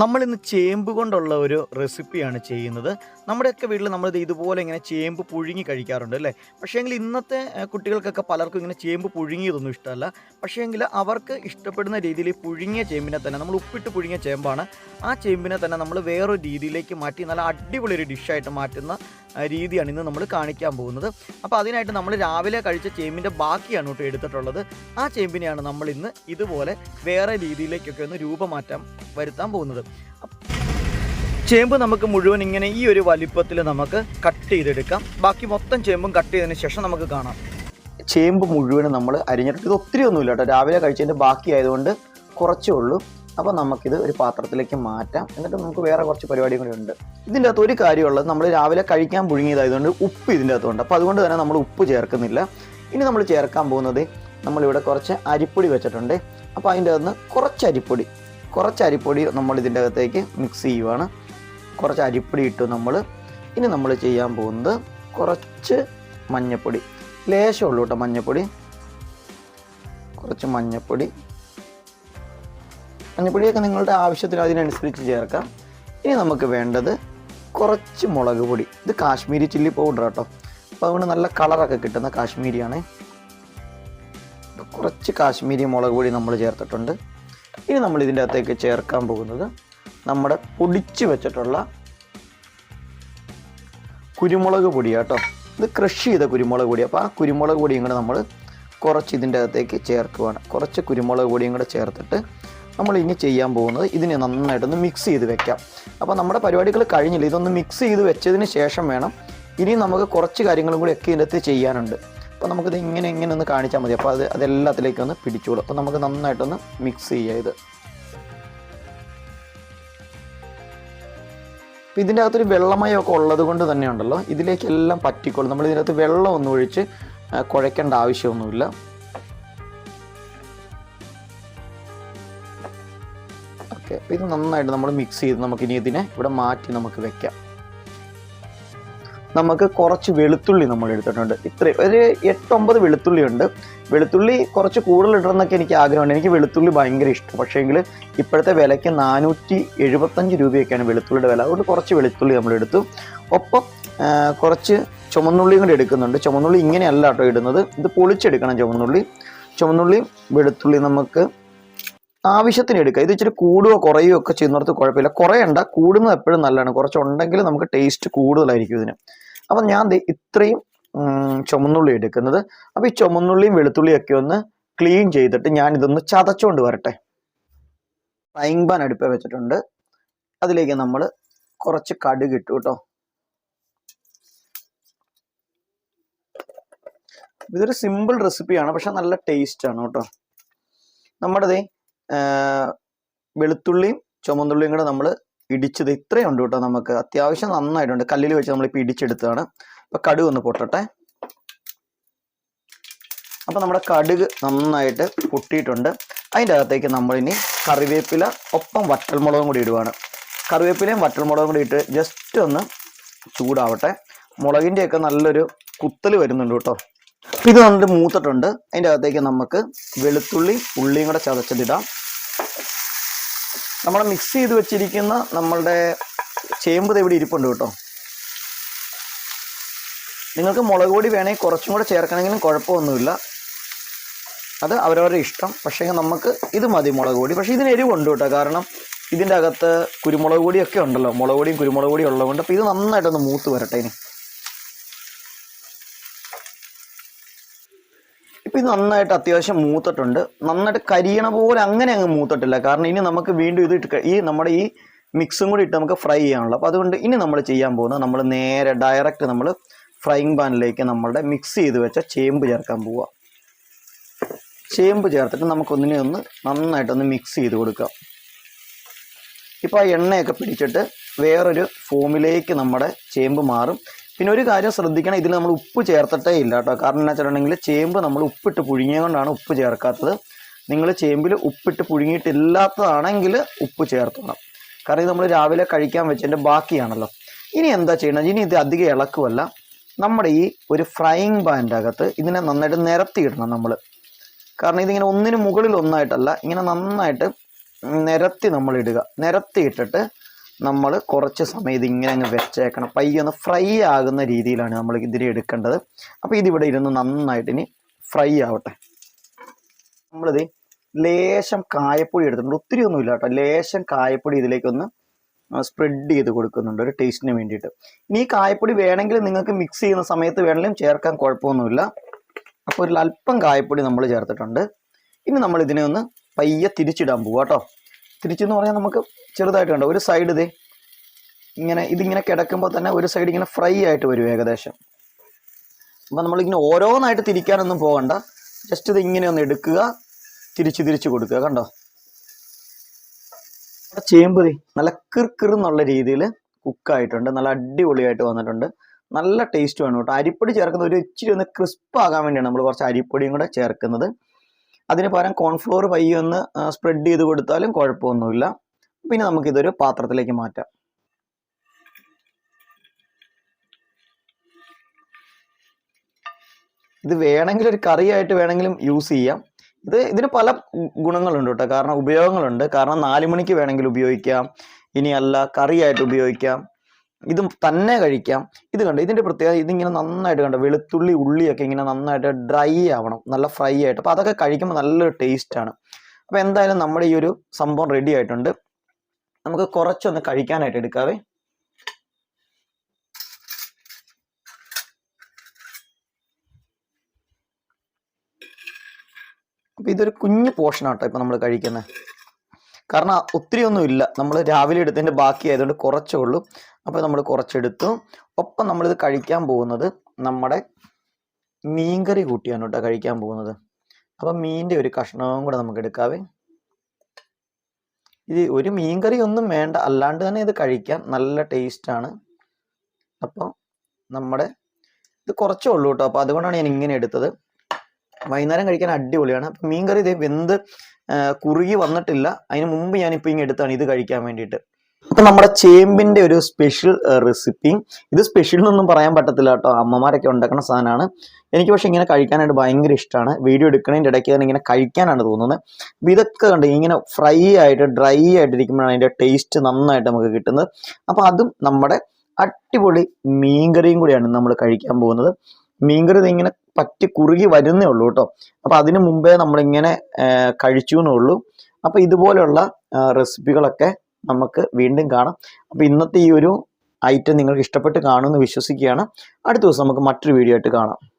നമ്മൾ ഇന്ന് ചേമ്പ് കൊണ്ടുള്ള ഒരു റെസിപ്പിയാണ് ചെയ്യുന്നത്. നമ്മുടെയൊക്കെ വീട്ടിൽ നമ്മൾ ഇതുപോലെ ഇങ്ങനെ ചേമ്പ് പുഴുങ്ങി കഴിക്കാറുണ്ട് അല്ലേ? പക്ഷേ പക്ഷേങ്കിൽ ഇന്നത്തെ കുട്ടികൾക്കൊക്കെ പലർക്കും ഇങ്ങനെ ചേമ്പ് പുഴുങ്ങിയതൊന്നും ഇഷ്ടമല്ല. പക്ഷേങ്കിൽ അവർക്ക് ഇഷ്ടപ്പെടുന്ന രീതിയിൽ പുഴുങ്ങിയ ചേമ്പിനെ തന്നെ നമ്മൾ ഉപ്പിട്ട് പുഴുങ്ങിയ ചേമ്പാണ് ആ ചേമ്പിനെ തന്നെ നമ്മൾ വേറൊരു രീതിയിലേക്ക് മാറ്റി നല്ല അടിപൊളി ഒരു ഡിഷായിട്ട് മാറ്റുന്ന രീതിയാണ് ഇന്ന് നമ്മൾ കാണിക്കാൻ പോകുന്നത്. അപ്പോൾ അതിനായിട്ട് നമ്മൾ രാവിലെ കഴിച്ച ചേമ്പിന്റെ ബാക്കിയാണ് കേട്ടോ എടുത്തിട്ടുള്ളത്. ആ ചേമ്പിനെയാണ് നമ്മൾ ഇന്ന് ഇതുപോലെ വേറെ രീതിയിലേക്കൊക്കെ ഒന്ന് രൂപമാറ്റം വരുത്താൻ പോകുന്നത്. ചേമ്പ് നമുക്ക് മുഴുവൻ ഇങ്ങനെ ഈ ഒരു വലിപ്പത്തിൽ നമുക്ക് കട്ട് ചെയ്തെടുക്കാം. ബാക്കി മൊത്തം ചേമ്പും കട്ട് ചെയ്തതിന് ശേഷം നമുക്ക് കാണാം. ചേമ്പ് മുഴുവൻ നമ്മൾ അരിഞ്ഞിട്ട് ഇത് ഒത്തിരി ഒന്നുമില്ല കേട്ടോ. രാവിലെ കഴിച്ചതിന്റെ ബാക്കി ആയതുകൊണ്ട് കുറച്ചേ ഉള്ളൂ. അപ്പോൾ നമുക്കിത് ഒരു പാത്രത്തിലേക്ക് മാറ്റാം. എന്നിട്ട് നമുക്ക് വേറെ കുറച്ച് പരിപാടിയും കൂടി ഉണ്ട്. ഇതിന്റെ അകത്ത് ഒരു കാര്യമുള്ളത് നമ്മൾ രാവിലെ കഴിക്കാൻ പുഴുങ്ങിയതായതുകൊണ്ട് ഉപ്പ് ഇതിന്റെ അകത്തുണ്ട്. അപ്പോൾ അതുകൊണ്ട് തന്നെ നമ്മൾ ഉപ്പ് ചേർക്കുന്നില്ല. ഇനി നമ്മൾ ചേർക്കാൻ പോകുന്നത് നമ്മളിവിടെ കുറച്ച് അരിപ്പൊടി വെച്ചിട്ടുണ്ട്. അപ്പോൾ അതിന്റെ അകത്ത് കുറച്ച് അരിപ്പൊടി കുറച്ച് അരിപ്പൊടി നമ്മൾ ഇതിന്റെ അകത്തേക്ക് മിക്സ് ചെയ്യുവാണ്. കുറച്ച് അരിപ്പൊടി ഇട്ടു നമ്മൾ. ഇനി നമ്മൾ ചെയ്യാൻ പോകുന്നത് കുറച്ച് മഞ്ഞപ്പൊടി. ലേശമുള്ളൂ കേട്ടോ മഞ്ഞപ്പൊടി. കുറച്ച് മഞ്ഞപ്പൊടി. മഞ്ഞപ്പൊടിയൊക്കെ നിങ്ങളുടെ ആവശ്യത്തിന് അതിനനുസരിച്ച് ചേർക്കാം. ഇനി നമുക്ക് വേണ്ടത് കുറച്ച് മുളക് പൊടി. ഇത് കാശ്മീരി ചില്ലി പൗഡർ കേട്ടോ അപ്പോൾ അതുകൊണ്ട് നല്ല കളറൊക്കെ കിട്ടുന്ന കാശ്മീരിയാണ്. കുറച്ച് കാശ്മീരി മുളക് പൊടി നമ്മൾ ചേർത്തിട്ടുണ്ട്. ഇനി നമ്മൾ ഇതിന്റെ അകത്തേക്ക് ചേർക്കാൻ പോകുന്നത് നമ്മുടെ പൊടിച്ച് വെച്ചിട്ടുള്ള കുരുമുളക് പൊടി കേട്ടോ ഇത് ക്രഷ് ചെയ്ത കുരുമുളക് പൊടി അപ്പോൾ ആ കുരുമുളക് പൊടിയും കൂടെ നമ്മൾ കുറച്ച് ഇതിന്റെ അകത്തേക്ക് ചേർക്കുവാണ്. കുറച്ച് കുരുമുളക് പൊടിയും കൂടെ ചേർത്തിട്ട് നമ്മൾ ഇനി ചെയ്യാൻ പോകുന്നത് ഇതിനെ നന്നായിട്ടൊന്ന് മിക്സ് ചെയ്ത് വെക്കാം. അപ്പോൾ നമ്മുടെ പരിപാടികൾ കഴിഞ്ഞില്ല? ഇതൊന്ന് മിക്സ് ചെയ്ത് വെച്ചതിന് ശേഷം വേണം ഇനി നമുക്ക് കുറച്ച് കാര്യങ്ങളും കൂടി ഒക്കെ ഇതിന്റെ അകത്ത് ചെയ്യാനുണ്ട്. അപ്പോൾ നമുക്കിത് ഇങ്ങനെ ഇങ്ങനെ ഒന്ന് കാണിച്ചാൽ മതി. അപ്പോൾ അത് അതെല്ലാത്തിലേക്കും ഒന്ന് പിടിച്ചോളൂ. അപ്പോൾ നമുക്ക് നന്നായിട്ടൊന്ന് മിക്സ് ചെയ്യാം ഇത്. അപ്പോൾ ഇതിന്റെ അകത്തൊരു വെള്ളമയമൊക്കെ ഉള്ളത് കൊണ്ട് തന്നെ ഉണ്ടല്ലോ ഇതിലേക്കെല്ലാം പറ്റിക്കോളും. നമ്മൾ ഇതിനകത്ത് വെള്ളം ഒന്നും ഒഴിച്ച് കുഴയ്ക്കേണ്ട ആവശ്യമൊന്നുമില്ല. ഓക്കെ ഇത് നന്നായിട്ട് നമ്മൾ മിക്സ് ചെയ്ത് നമുക്ക് ഇനി ഇതിനെ ഇവിടെ മാറ്റി നമുക്ക് വെക്കാം. നമുക്ക് കുറച്ച് വെളുത്തുള്ളി നമ്മൾ എടുത്തിട്ടുണ്ട്. ഇത്ര ഒരു എട്ടൊമ്പത് വെളുത്തുള്ളി ഉണ്ട്. വെളുത്തുള്ളി കുറച്ച് കൂടുതൽ ഇടണമെന്നൊക്കെ എനിക്ക് ആഗ്രഹമുണ്ട്. എനിക്ക് വെളുത്തുള്ളി ഭയങ്കര ഇഷ്ടം. പക്ഷേങ്കിൽ ഇപ്പോഴത്തെ വിലയ്ക്ക് നാനൂറ്റി എഴുപത്തഞ്ച് രൂപയൊക്കെയാണ് വെളുത്തുള്ളിയുടെ വില. അതുകൊണ്ട് കുറച്ച് വെളുത്തുള്ളി നമ്മൾ എടുത്തു. ഒപ്പം കുറച്ച് ചുമന്നുള്ളിയും കൂടി എടുക്കുന്നുണ്ട്. ചുമന്നുള്ളി ഇങ്ങനെയല്ല കേട്ടോ ഇടുന്നത്. ഇത് പൊളിച്ചെടുക്കണം ചുമന്നുള്ളി. ചുമന്നുള്ളിയും വെളുത്തുള്ളി നമുക്ക് ആവശ്യത്തിന് എടുക്കുക. ഇത് ഇച്ചിരി കൂടുകയോ കുറയുകയോ ഒക്കെ ചെയ്യുന്നിടത്ത് കുഴപ്പമില്ല. കുറയണ്ട കൂടുന്നത് എപ്പോഴും നല്ലതാണ്. കുറച്ചുണ്ടെങ്കിൽ നമുക്ക് ടേസ്റ്റ് കൂടുതലായിരിക്കും ഇതിന്. അപ്പം ഞാൻ ഇത്രയും ചുമന്നുള്ളി എടുക്കുന്നത്. അപ്പോൾ ഈ ചുമന്നുള്ളിയും വെളുത്തുള്ളിയും ഒക്കെ ഒന്ന് ക്ലീൻ ചെയ്തിട്ട് ഞാൻ ഇതൊന്ന് ചതച്ചുകൊണ്ട് വരട്ടെ. ഫ്രൈങ് പാൻ അടുപ്പേ വെച്ചിട്ടുണ്ട്. അതിലേക്ക് നമ്മൾ കുറച്ച് കടുക് ഇട്ടു കേട്ടോ. ഇതൊരു സിമ്പിൾ റെസിപ്പിയാണ് പക്ഷെ നല്ല ടേസ്റ്റ് ആണ് കേട്ടോ. നമ്മുടെ വെളുത്തുള്ളിയും ചുമന്നുള്ളിയും കൂടെ നമ്മൾ ഇടിച്ചത് ഇത്രയും ഉണ്ട് കേട്ടോ നമുക്ക്. അത്യാവശ്യം നന്നായിട്ടുണ്ട്. കല്ലിൽ വെച്ച് നമ്മളിപ്പോൾ ഇടിച്ചെടുത്തതാണ്. അപ്പോൾ കടുക് ഒന്ന് പൊട്ടട്ടെ. അപ്പോൾ നമ്മുടെ കടുക് നന്നായിട്ട് പൊട്ടിയിട്ടുണ്ട്. അതിന്റെ അകത്തേക്ക് നമ്മളിനി കറിവേപ്പില ഒപ്പം വറ്റൽമുളകും കൂടി ഇടുവാണ്. കറിവേപ്പിലയും വറ്റൽമുളകും കൂടി ഇട്ട് ജസ്റ്റ് ഒന്ന് ചൂടാവട്ടെ. മുളകിന്റെയൊക്കെ നല്ലൊരു കുത്തൽ വരുന്നുണ്ട് കേട്ടോ. ഇത് നന്നിട്ട് മൂത്തിട്ടുണ്ട്. അതിന്റെ അകത്തേക്ക് നമുക്ക് വെളുത്തുള്ളി ഉള്ളിയും കൂടെ ചതച്ചതിടാം. നമ്മൾ മിക്സ് ചെയ്ത് വെച്ചിരിക്കുന്ന നമ്മളുടെ ചേമ്പ് ഇവിടെ ഇരിപ്പുണ്ട് കേട്ടോ. നിങ്ങൾക്ക് മുളക് പൊടി വേണമെങ്കിൽ കുറച്ചും കൂടെ ചേർക്കണമെങ്കിലും കുഴപ്പമൊന്നുമില്ല. അത് അവരവരുടെ ഇഷ്ടം. പക്ഷേ നമുക്ക് ഇത് മതി മുളക് പൊടി. പക്ഷേ ഇതിന് എരിവുണ്ട് കേട്ടോ. കാരണം ഇതിന്റെ അകത്ത് കുരുമുളക് പൊടിയൊക്കെ ഉണ്ടല്ലോ. മുളക് പൊടിയും കുരുമുളക് പൊടിയും ഉള്ളതുകൊണ്ട് അപ്പോൾ ഇത് നന്നായിട്ടൊന്ന് മൂത്ത് വരട്ടെ ഇനി. ഇപ്പം ഇത് നന്നായിട്ട് അത്യാവശ്യം മൂത്തിട്ടുണ്ട്. നന്നായിട്ട് കരിയണ പോലെ അങ്ങനെ അങ്ങ് മൂത്തിട്ടില്ല. കാരണം ഇനി നമുക്ക് വീണ്ടും ഇത് ഇട്ട് ഈ നമ്മുടെ ഈ മിക്സും കൂടി ഇട്ട് നമുക്ക് ഫ്രൈ ചെയ്യാനുള്ളൂ. അപ്പോൾ അതുകൊണ്ട് ഇനി നമ്മൾ ചെയ്യാൻ പോകുന്നത് നമ്മൾ നേരെ ഡയറക്റ്റ് നമ്മൾ ഫ്രൈങ് പാനിലേക്ക് നമ്മളുടെ മിക്സ് ചെയ്ത് വെച്ച ചേമ്പ് ചേർക്കാൻ പോവുക ചേമ്പ് ചേർത്തിട്ട് നമുക്കൊന്നിനെ ഒന്ന് നന്നായിട്ടൊന്ന് മിക്സ് ചെയ്ത് കൊടുക്കാം. ഇപ്പോൾ ആ എണ്ണയൊക്കെ പിടിച്ചിട്ട് വേറൊരു ഫോമിലേക്ക് നമ്മുടെ ചേമ്പ് മാറും. പിന്നെ ഒരു കാര്യം ശ്രദ്ധിക്കണം ഇതിൽ നമ്മൾ ഉപ്പ് ചേർത്തിട്ടേ ഇല്ല കേട്ടോ. കാരണം എന്താ വെച്ചിട്ടുണ്ടെങ്കിൽ ചേമ്പ് നമ്മൾ ഉപ്പിട്ട് പുഴുങ്ങിയ കൊണ്ടാണ് ഉപ്പ് ചേർക്കാത്തത്. നിങ്ങൾ ചേമ്പിൽ ഉപ്പിട്ട് പുഴുങ്ങിയിട്ടില്ലാത്തതാണെങ്കിൽ ഉപ്പ് ചേർത്തണം കാരണം ഇത് നമ്മൾ രാവിലെ കഴിക്കാൻ വെച്ചതിന്റെ ബാക്കിയാണല്ലോ. ഇനി എന്താ ചെയ്യണം ഇനി ഇത് അധികം ഇളക്കുമല്ല നമ്മുടെ ഈ ഒരു ഫ്രൈയിങ് പാന്റെ അകത്ത് ഇതിനെ നന്നായിട്ട് നിരത്തിയിടണം നമ്മൾ. കാരണം ഇതിങ്ങനെ ഒന്നിന് മുകളിൽ ഒന്നായിട്ടല്ല ഇങ്ങനെ നന്നായിട്ട് നിരത്തി നമ്മൾ ഇടുക. നിരത്തി ഇട്ടിട്ട് നമ്മൾ കുറച്ച് സമയം ഇതിങ്ങനെ അങ്ങ് വെച്ചേക്കണം. പയ്യെ ഒന്ന് ഫ്രൈ ആകുന്ന രീതിയിലാണ് നമ്മൾ ഇതിനെ എടുക്കേണ്ടത്. അപ്പോൾ ഇതിവിടെ ഇരുന്ന് നന്നായിട്ട് ഇനി ഫ്രൈ ആവട്ടെ. നമ്മളിത് ലേശം കായപ്പൊടി എടുത്തിട്ടുണ്ട്. ഒത്തിരി ഒന്നും ഇല്ല കേട്ടോ. ലേശം കായപ്പൊടി ഇതിലേക്കൊന്ന് സ്പ്രെഡ് ചെയ്ത് കൊടുക്കുന്നുണ്ട് ഒരു ടേസ്റ്റിന് വേണ്ടിയിട്ട്. ഇനി ഈ കായപ്പൊടി വേണമെങ്കിൽ നിങ്ങൾക്ക് മിക്സ് ചെയ്യുന്ന സമയത്ത് വേണമെങ്കിലും ചേർക്കാൻ കുഴപ്പമൊന്നുമില്ല. അപ്പോൾ ഒരു അല്പം കായപ്പൊടി നമ്മൾ ചേർത്തിട്ടുണ്ട്. ഇനി നമ്മൾ ഇതിനെ ഒന്ന് പയ്യെ തിരിച്ചിടാൻ പോവാ കേട്ടോ. തിരിച്ചെന്ന് പറഞ്ഞാൽ നമുക്ക് ചെറുതായിട്ട് കണ്ടോ? ഒരു സൈഡ് ഇതേ ഇങ്ങനെ ഇതിങ്ങനെ കിടക്കുമ്പോൾ തന്നെ ഒരു സൈഡ് ഇങ്ങനെ ഫ്രൈ ആയിട്ട് വരും ഏകദേശം. അപ്പം നമ്മളിങ്ങനെ ഓരോന്നായിട്ട് തിരിക്കാനൊന്നും പോകണ്ട. ജസ്റ്റ് ഇത് ഇങ്ങനെ ഒന്ന് എടുക്കുക തിരിച്ച് തിരിച്ച് കൊടുക്കുക കണ്ടോ? ചേമ്പ് നല്ല കിർക്കിറെന്നുള്ള രീതിയിൽ കുക്കായിട്ടുണ്ട് നല്ല അടിപൊളിയായിട്ട് വന്നിട്ടുണ്ട്. നല്ല ടേസ്റ്റ് വേണം കേട്ടോ. അരിപ്പൊടി ചേർക്കുന്നത് ഒരു ഇച്ചിരി ഒന്ന് ക്രിസ്പ് ആകാൻ വേണ്ടിയാണ് നമ്മൾ കുറച്ച് അരിപ്പൊടിയും കൂടെ ചേർക്കുന്നത്. അതിന് പകരം കോൺഫ്ലോർ ഒന്ന് സ്പ്രെഡ് ചെയ്ത് കൊടുത്താലും കുഴപ്പമൊന്നുമില്ല. പിന്നെ നമുക്കിതൊരു പാത്രത്തിലേക്ക് മാറ്റാം. ഇത് വേണമെങ്കിൽ ഒരു കറിയായിട്ട് വേണമെങ്കിലും യൂസ് ചെയ്യാം. ഇത് ഇതിന് പല ഗുണങ്ങളുണ്ട് കേട്ടോ. കാരണം ഉപയോഗങ്ങളുണ്ട്. കാരണം നാല് മണിക്ക് വേണമെങ്കിൽ ഉപയോഗിക്കാം. ഇനി അല്ല കറിയായിട്ട് ഉപയോഗിക്കാം. ഇത് തന്നെ കഴിക്കാം. ഇത് കണ്ടോ? ഇതിന്റെ പ്രത്യേകത ഇതിങ്ങനെ നന്നായിട്ട് കണ്ടോ? വെളുത്തുള്ളി ഉള്ളിയൊക്കെ ഇങ്ങനെ നന്നായിട്ട് ഡ്രൈ ആവണം. നല്ല ഫ്രൈ ആയിട്ട്. അപ്പോൾ അതൊക്കെ കഴിക്കുമ്പോൾ നല്ലൊരു ടേസ്റ്റാണ് അപ്പോൾ എന്തായാലും നമ്മുടെ ഈ ഒരു സംഭവം റെഡി ആയിട്ടുണ്ട്. നമുക്ക് കുറച്ചൊന്ന് കഴിക്കാനായിട്ട് എടുക്കാവേ. അപ്പോൾ ഇതൊരു കുഞ്ഞു പോർഷനാട്ടോ ഇപ്പോൾ നമ്മൾ കഴിക്കുന്നത് കാരണം ഒത്തിരി ഒന്നും ഇല്ല. നമ്മൾ രാവിലെ എടുത്തതിന്റെ ബാക്കി ആയതുകൊണ്ട് കുറച്ചേ ഉള്ളൂ. അപ്പോൾ നമ്മൾ കുറച്ചെടുത്തു. ഒപ്പം നമ്മളിത് കഴിക്കാൻ പോകുന്നത് നമ്മുടെ മീൻകറി കൂട്ടിയാണ് കേട്ടോ കഴിക്കാൻ പോകുന്നത്. അപ്പം മീനിന്റെ ഒരു കഷ്ണവും കൂടെ നമുക്ക് എടുക്കാവേ ഇത് ഒരു മീൻകറി ഒന്നും വേണ്ട അല്ലാണ്ട് തന്നെ ഇത് കഴിക്കാം. നല്ല ടേസ്റ്റാണ്. അപ്പോൾ നമ്മുടെ ഇത് കുറച്ചേ ഉള്ളൂ കേട്ടോ അപ്പോൾ അതുകൊണ്ടാണ് ഞാൻ ഇങ്ങനെ എടുത്തത്. വൈകുന്നേരം കഴിക്കാൻ അടിപൊളിയാണ്. അപ്പം മീൻകറി ഇത് വെന്ത് കുറുകി വന്നിട്ടില്ല. അതിന് മുമ്പ് ഞാനിപ്പോൾ ഇങ്ങനെ എടുത്താണ് ഇത് കഴിക്കാൻ വേണ്ടിയിട്ട്. അപ്പം നമ്മുടെ ചേമ്പിന്റെ ഒരു സ്പെഷ്യൽ റെസിപ്പി ഇത് സ്പെഷ്യൽ എന്നൊന്നും പറയാൻ പറ്റത്തില്ല കേട്ടോ. അമ്മമാരൊക്കെ ഉണ്ടാക്കുന്ന സാധനമാണ്. എനിക്ക് പക്ഷേ ഇങ്ങനെ കഴിക്കാനായിട്ട് ഭയങ്കര ഇഷ്ടമാണ്. വീഡിയോ എടുക്കുന്നതിന്റെ ഇടയ്ക്ക് തന്നെ ഇങ്ങനെ കഴിക്കാനാണ് തോന്നുന്നത്. അപ്പം ഇതൊക്കെ കണ്ട് ഇങ്ങനെ ഫ്രൈ ആയിട്ട് ഡ്രൈ ആയിട്ടിരിക്കുമ്പോഴാണ് അതിന്റെ ടേസ്റ്റ് നന്നായിട്ട് നമുക്ക് കിട്ടുന്നത്. അപ്പോൾ അതും നമ്മുടെ അടിപൊളി മീൻകറിയും കൂടിയാണ് നമ്മൾ കഴിക്കാൻ പോകുന്നത്. മീൻകറി ഇങ്ങനെ പറ്റി കുറുകി വരുന്നേ ഉള്ളൂ കേട്ടോ. അപ്പോൾ അതിന് മുമ്പേ നമ്മളിങ്ങനെ കഴിച്ചു എന്നേ ഉള്ളൂ. അപ്പോൾ ഇതുപോലെയുള്ള റെസിപ്പികളൊക്കെ നമുക്ക് വീണ്ടും കാണാം. അപ്പോൾ ഇന്നത്തെ ഈ ഒരു ഐറ്റം നിങ്ങൾക്ക് ഇഷ്ടപ്പെട്ട് കാണുമെന്ന് വിശ്വസിക്കുകയാണ്. അടുത്ത ദിവസം നമുക്ക് മറ്റൊരു വീഡിയോ ആയിട്ട് കാണാം.